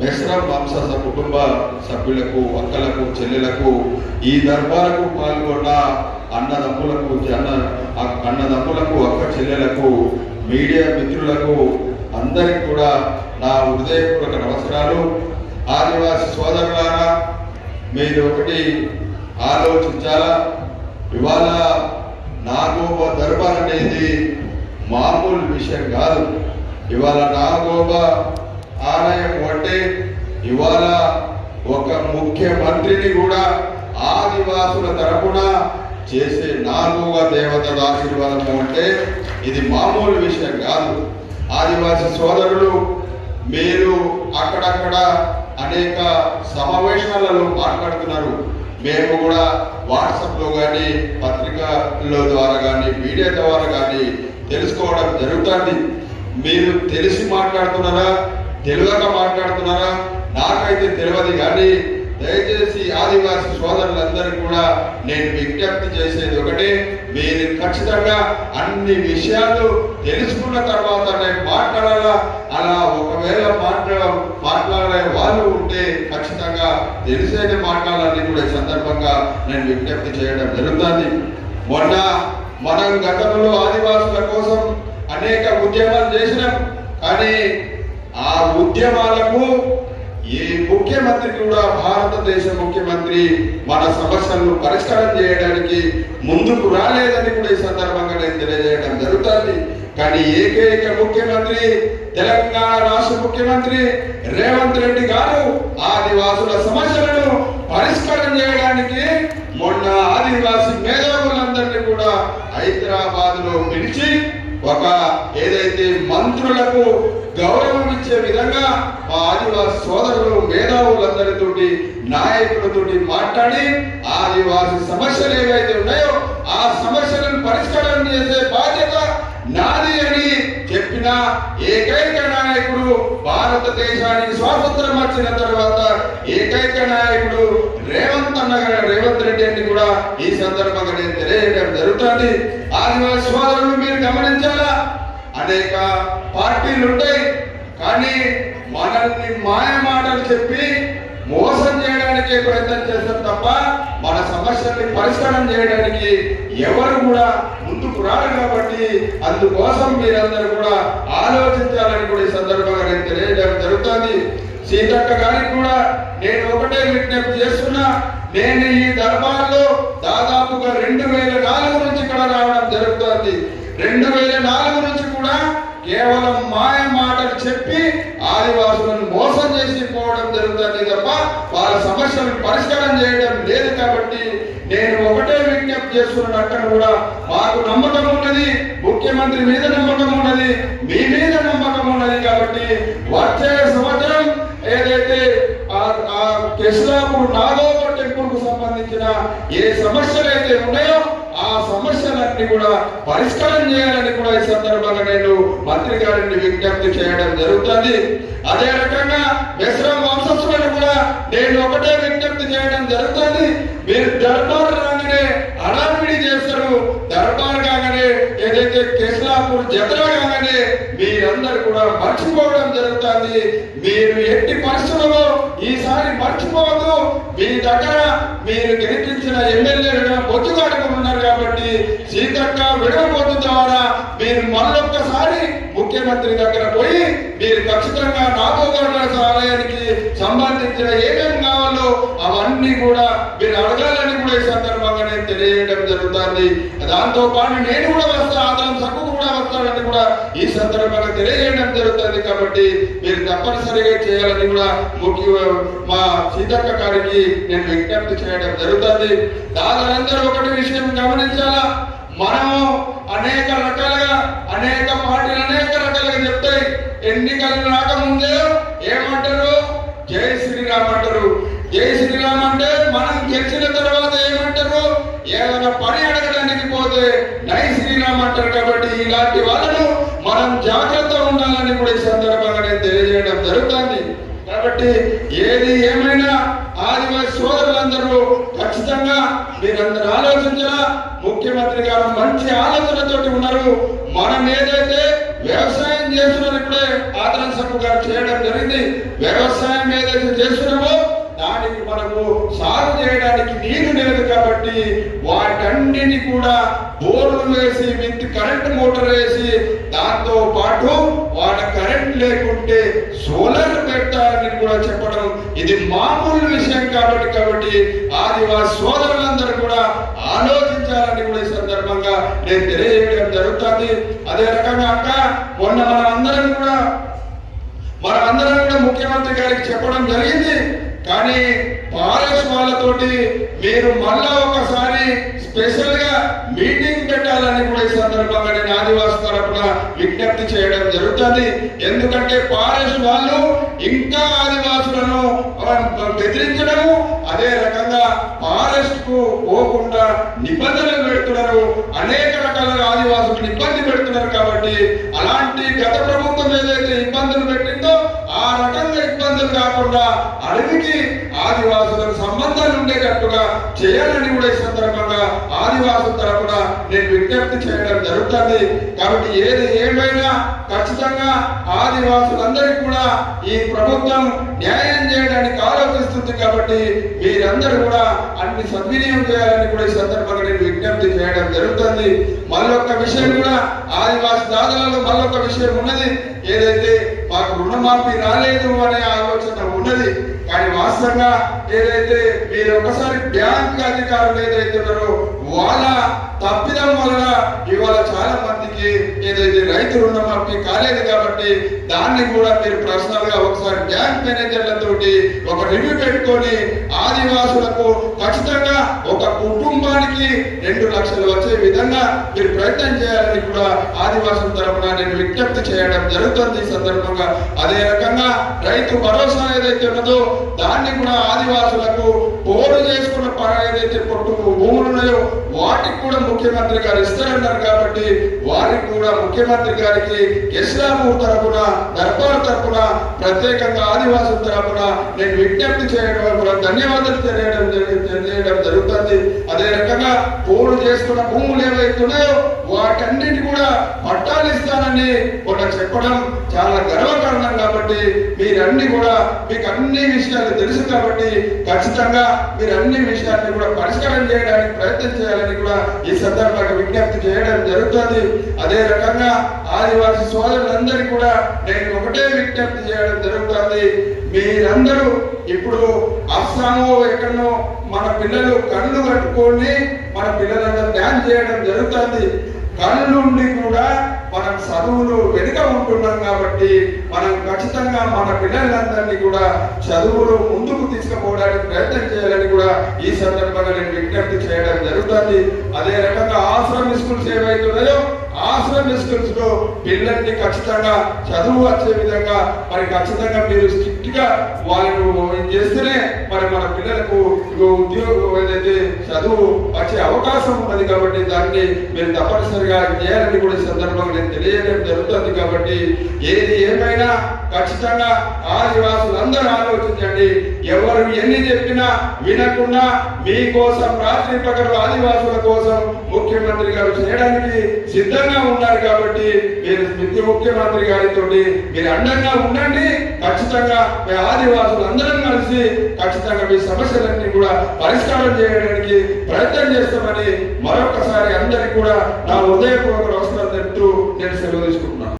మెస్రం వంశ కుటుంబ సభ్యులకు అక్కలకు చెల్లెలకు ఈ దర్బారకు పాల్గొన్న అన్నదమ్ములకు అన్న అన్నదమ్ములకు అక్క చెల్లెలకు మీడియా మిత్రులకు అందరికి కూడా నా హృదయపూర్వక నమస్కారాలు. ఆదివాసి సోదరులారా మీరు ఒకటి ఆలోచించాలా? ఇవాళ నాగోబ దర్బార్ అనేది మామూలు విషయం కాదు. ఇవాళ నాగోబ ఆలయం అంటే ఇవాళ ఒక ముఖ్యమంత్రిని కూడా ఆదివాసుల తరపున చేసే నాలుగవ దేవత ఆశీర్వాదము అంటే ఇది మామూలు విషయం కాదు. ఆదివాసి సోదరులు మీరు అక్కడక్కడ అనేక సమావేశాలలో మాట్లాడుతున్నారు. మేము కూడా వాట్సాప్లో కానీ పత్రికల ద్వారా కానీ మీడియా ద్వారా కానీ తెలుసుకోవడం జరుగుతుంది. మీరు తెలిసి మాట్లాడుతున్నారా? తెలియక మాట్లాడుతున్నారా? నాకైతే తెలియదు కానీ దయచేసి ఆదివాసీ సోదరులందరికీ కూడా నేను విజ్ఞప్తి చేసేది ఒకటే మీరు ఖచ్చితంగా అన్ని విషయాలు తెలుసుకున్న తర్వాత నేను మాట్లాడాలా? అలా ఒకవేళ మాట్లాడ మాట్లాడే వాళ్ళు ఉంటే ఖచ్చితంగా తెలిసేది మాట్లాడాలని కూడా ఈ సందర్భంగా నేను విజ్ఞప్తి చేయడం జరుగుతుంది. మొన్న మనం గతంలో ఆదివాసుల కోసం అనేక ఉద్యమాలు చేసినాం. కానీ ఆ ఉద్యమాలకు ఈ ముఖ్యమంత్రి కూడా భారతదేశ ముఖ్యమంత్రి మన సమస్యలను పరిష్కారం చేయడానికి ముందుకు రాలేదని కూడా ఈ సందర్భంగా నేను తెలియజేయడం జరుగుతుంది. కానీ ఏకైక ముఖ్యమంత్రి తెలంగాణ రాష్ట్ర ముఖ్యమంత్రి రేవంత్ రెడ్డి గారు ఆదివాసుల సమస్యలను పరిష్కారం చేయడానికి మొన్న ఆదివాసి మేధావులందరినీ కూడా హైదరాబాద్లో పిలిచి ఒక ఏదైతే మంత్రులకు గౌరవం ఇచ్చే విధంగా మా ఆదివాసి సోదరులు మేధావులందరితోటి నాయకులతోటి మాట్లాడి ఆదివాసి సమస్యలు ఏవైతే ఉన్నాయో ఆ సమస్యలను పరిష్కారం చేసే బాధ్యత నాది అని చెప్పిన ఏకైక నాయకుడు భారతదేశానికి స్వాతంత్రం వచ్చిన తర్వాత ఏకైక నాయకుడు రేవంత్ అన్న రేవంత్ రెడ్డి అని కూడా ఈ సందర్భంగా నేను తెలియడం జరుగుతుంది. ఆదివాసి సోదరులు మీరు గమనించాలా? అనేక పార్టీలు ఉంటాయి. కానీ మనల్ని మాయ మాటలు చెప్పి మోసం చేయడానికి ప్రయత్నం చేస్తారు తప్ప మన సమస్యల్ని పరిష్కారం చేయడానికి ఎవరు కూడా పురాణం కాబట్టి అందుకోసం మీరందరూ కూడా ఆలోచించాలని కూడా ఈ సందర్భంగా నేను తెలియజేయడం జరుగుతుంది. సీతక్క గారికి కూడా నేను ఒకటే విజ్ఞప్తి చేస్తున్నా నేను ఈ దర్బార్లో దాదాపుగా రెండు వేల నాలుగు నుంచి ఇక్కడ రావడం జరుగుతుంది రెండు వేల నాలుగు నుంచి కూడా కేవలం మాయ మాటలు చెప్పి ఆదివాసులను మోసం చేసి పోవడం జరుగుతుంది తప్ప వాళ్ళ సమస్యలను పరిష్కారం చేయడం లేదు కాబట్టి నేను ఒకటే విజ్ఞప్తి అక్కడ కూడా మాకు నమ్మకం ఉన్నది ముఖ్యమంత్రి మీద నమ్మకం ఉన్నది మీ మీద నమ్మకం ఉన్నది కాబట్టి వచ్చే సంవత్సరం ఏదైతే ఆ- ఆ టెంపుల్కు సంబంధించిన ఏ సమస్యలు అయితే ఉన్నాయో ఆ సమస్యలన్నీ కూడా పరిష్కారం చేయాలని కూడా ఈ సందర్భంగా నేను మంత్రి గారిని విజ్ఞప్తి చేయడం జరుగుతుంది. అదే రకంగా మెస్రం వంశస్థులను కూడా నేను ఒకటే విజ్ఞప్తి చేయడం జరుగుతుంది. మీరు దర్బార్ రాగానే హడావిడి చేస్తారు దర్బార్ కాగానే ఏదైతే కేసులాపూర్ జతర కాగానే మీరందరూ కూడా మర్చిపోవడం జరుగుతుంది. మీరు ఎట్టి పరిస్థితుల్లో ఈసారి మర్చిపోవద్దు. మీ దగ్గర మీరు గెలిపించిన ఎమ్మెల్యేలుగా బొత్తుగాడుకు ఉన్నారు కాబట్టి సీతక్క విడవబోతు ద్వారా మీరు మరొక్కసారి ముఖ్యమంత్రి దగ్గర పోయి మీరు ఖచ్చితంగా నాగోగౌడ సహాయానికి సంబంధించిన ఏమేమి కావాలో అవన్నీ కూడా మీరు అడగాలని కూడా ఈ సందర్భంగా నేను తెలియజేయడం జరుగుతుంది. దాంతో పాటు నేను కూడా వస్తా ఆదాం సక్కు కూడా వస్తానని కూడా ఈ సందర్భంగా తెలియజేయడం జరుగుతుంది కాబట్టి మీరు తప్పనిసరిగా చేయాలని కూడా ముఖ్య మా సీతక్క గారికి నేను విజ్ఞప్తి చేయడం జరుగుతుంది. దాదాపు ఒకటి విషయం గమనించాలా? మనము అనేక రకాలుగా అనేక పార్టీలు అనేక రకాలుగా చెప్తాయి. ఎన్నికలు రాకముందే ఏమంటారు? జై శ్రీరామ్ అంటారు. జై శ్రీరామ్ అంటే మనం గెలిచిన తర్వాత ఏమంటారు? ఏదైనా పని అడగడానికి పోతే నై శ్రీరామ్ అంటారు కాబట్టి ఇలాంటి వాళ్ళను మనం జాగ్రత్త ఉండాలని కూడా ఈ సందర్భంగా నేను తెలియజేయడం జరుగుతుంది. కాబట్టి ఏది ఏమైనా ఆదివాసి సోదరులందరూ ఖచ్చితంగా మీరందరూ ఆలోచించాలా? ముఖ్యమంత్రి గారు మంచి ఆలోచనతోటి ఉన్నారు. మనం ఏదైతే వ్యవసాయం చేస్తున్నారు ఇప్పుడే ఆదరణ సభ గారు చేయడం జరిగింది. వ్యవసాయం ఏదైతే చేస్తున్నామో సాగు చేయడానికి నీరు లేదు కాబట్టి వాటన్నిటిని కూడా బోర్లు వేసి విత్ కరెంట్ మోటార్ వేసి దాంతో పాటు వాళ్ళ కరెంట్ లేకుంటే సోలార్ పెట్టాలని కూడా చెప్పడం ఇది మామూలు విషయం కాబట్టి కాబట్టి ఆదివాసి సోదరులందరూ కూడా ఆలోచించాలని కూడా ఈ సందర్భంగా నేను తెలియజేయడం జరుగుతుంది. అదే రకంగా అక్క మొన్న మనం అందరం కూడా మనమందరం కూడా ముఖ్యమంత్రి గారికి చెప్పడం జరిగింది. కానీ పారస్ వాళ్ళతోటి మీరు మళ్ళా ఒకసారి స్పెషల్గా మీటింగ్ పెట్టాలని కూడా ఈ సందర్భంగా నేను ఆదివాసి తరపున విజ్ఞప్తి చేయడం జరుగుతుంది. ఎందుకంటే పారస్ వాళ్ళు ఇంకా ఆదివాసులను బెదిరించడము అదే రకంగా ఫారెస్ట్కు పోకుండా నిబంధనలు పెడుతున్నారు. అనేక రకాల ఆదివాసులకు ఇబ్బంది పెడుతున్నారు కాబట్టి అలాంటి గత ప్రభుత్వం ఏదైతే ఇబ్బందులు పెట్టిందో ఆ రకంగా ఇబ్బందులు కాకుండా అడవికి ఆదివాసులకు సంబంధాలు ఉండేటట్టుగా చేయాలని కూడా ఈ సందర్భంగా ఆదివాసుల తరపున నేను విజ్ఞప్తి చేయడం జరుగుతుంది. కాబట్టి ఏది ఏమైనా ఖచ్చితంగా ఆదివాసులందరికీ కూడా ఈ ప్రభుత్వం న్యాయం చేయడానికి ఆలోచిస్తుంది కాబట్టి మీరందరూ కూడా అన్ని సద్వినియోగం చేయాలని కూడా ఈ సందర్భంగా నేను విజ్ఞప్తి చేయడం జరుగుతుంది. మళ్ళొక్క విషయం కూడా ఆదివాసి దాదాలలో మళ్ళొక్క విషయం ఉన్నది. ఏదైతే మాకు రుణమాఫీ రాలేదు అనే ఆలోచన ఉన్నది. కానీ వాస్తవంగా ఏదైతే మీరు ఒకసారి బ్యాంక్ అధికారులు ఏదైతే ఉన్నారో వాళ్ళ తప్పిదం వలన ఇవాళ చాలా మందికి ఏదైతే రైతు రుణమాఫీ కాలేదు కాబట్టి దాన్ని కూడా మీరు పర్సనల్గా ఒకసారి బ్యాంక్ మేనేజర్లతోటి ఒక రివ్యూ పెట్టుకొని ఆదివాసులకు ఖచ్చితంగా ఒక కుటుంబానికి రెండు లక్షలు వచ్చే విధంగా మీరు ప్రయత్నం చేయాలని కూడా ఆదివాసుల తరఫున నేను విజ్ఞప్తి చేయడం జరుగుతుంది ఈ సందర్భంగా. అదే రకంగా రైతు భరోసా ఏదైతే ఉన్నదో దాన్ని కూడా ఆదివాసులకు పోరు చేసుకున్న పర ఏదైతే పొట్టు భూములు ఉన్నాయో వాటికి కూడా ముఖ్యమంత్రి గారు ఇస్తారన్నారు కాబట్టి వారికి కూడా ముఖ్యమంత్రి గారికి ఇస్లామూర్ తరపున దర్బార్ తరపున ప్రత్యేకంగా ఆదివాసుల తరపున నేను విజ్ఞప్తి చేయడం కూడా ధన్యవాదాలు తెలియడం తెలియడం జరుగుతుంది. అదే రకంగా పోరు చేసుకున్న భూములు ఏవైతే ఉన్నాయో వాటన్నిటి కూడా పట్టాలు ఇస్తానని కూడా చెప్పడం చాలా గర్వకారణం కాబట్టి మీరన్నీ కూడా మీకు అన్ని విషయాలు తెలుసు కాబట్టి ఖచ్చితంగా మీరు అన్ని విషయాన్ని కూడా పరిష్కారం చేయడానికి ప్రయత్నం చేయాలని కూడా ఈ సందర్భంగా విజ్ఞప్తి చేయడం జరుగుతుంది. అదే రకంగా ఆదివాసి సోదరులందరికీ కూడా నేను ఒకటే విజ్ఞప్తి చేయడం జరుగుతుంది. మీరందరూ ఇప్పుడు అస్సామో ఎక్కడనో మన పిల్లలు కళ్ళు కట్టుకొని మన పిల్లలందరూ డ్యాన్స్ చేయడం జరుగుతుంది. కళ్ళుండి కూడా మనం చదువులు వెనుక ఉంటున్నాం కాబట్టి మనం ఖచ్చితంగా మన పిల్లలందరినీ కూడా చదువులు ముందుకు తీసుకుపోవడానికి ప్రయత్నం చేయాలని కూడా ఈ సందర్భంగా నేను విజ్ఞప్తి చేయడం జరుగుతుంది. అదే రకంగా ఆశ్రమ స్కూల్స్ ఏవైతున్నాయో ఆశ్రమ స్కూల్స్లో పిల్లల్ని ఖచ్చితంగా చదువు వచ్చే విధంగా మరి ఖచ్చితంగా మీరు స్ట్రిక్ట్గా వాళ్ళను చేస్తేనే మరి మన పిల్లలకు ఉద్యోగం ఏదైతే చదువు వచ్చే అవకాశం ఉన్నది కాబట్టి దాన్ని మీరు తప్పనిసరిగా చేయాలని కూడా సందర్భంగా నేను తెలియడం జరుగుతుంది కాబట్టి ఏది ఏమైనా ఖచ్చితంగా ఆదివాసులందరూ ఆలోచించండి. ఎవరు ఎన్ని చెప్పినా వినకుండా మీకోసం రాత్రి పగలు ఆదివాసుల కోసం ముఖ్యమంత్రి గారు చేయడానికి సిద్ధంగా ఉన్నారు కాబట్టి మీరు ప్రతి ముఖ్యమంత్రి గారితో మీరు అండంగా ఉండండి. ఖచ్చితంగా మీ ఆదివాసులు అందరం కలిసి ఖచ్చితంగా మీ సమస్యలన్నీ కూడా పరిష్కారం చేయడానికి ప్రయత్నం చేస్తామని మరొకసారి అందరికీ కూడా నా హృదయపూర్వక నమస్కారం తింటూ నేను సెలవు తీసుకుంటున్నాను.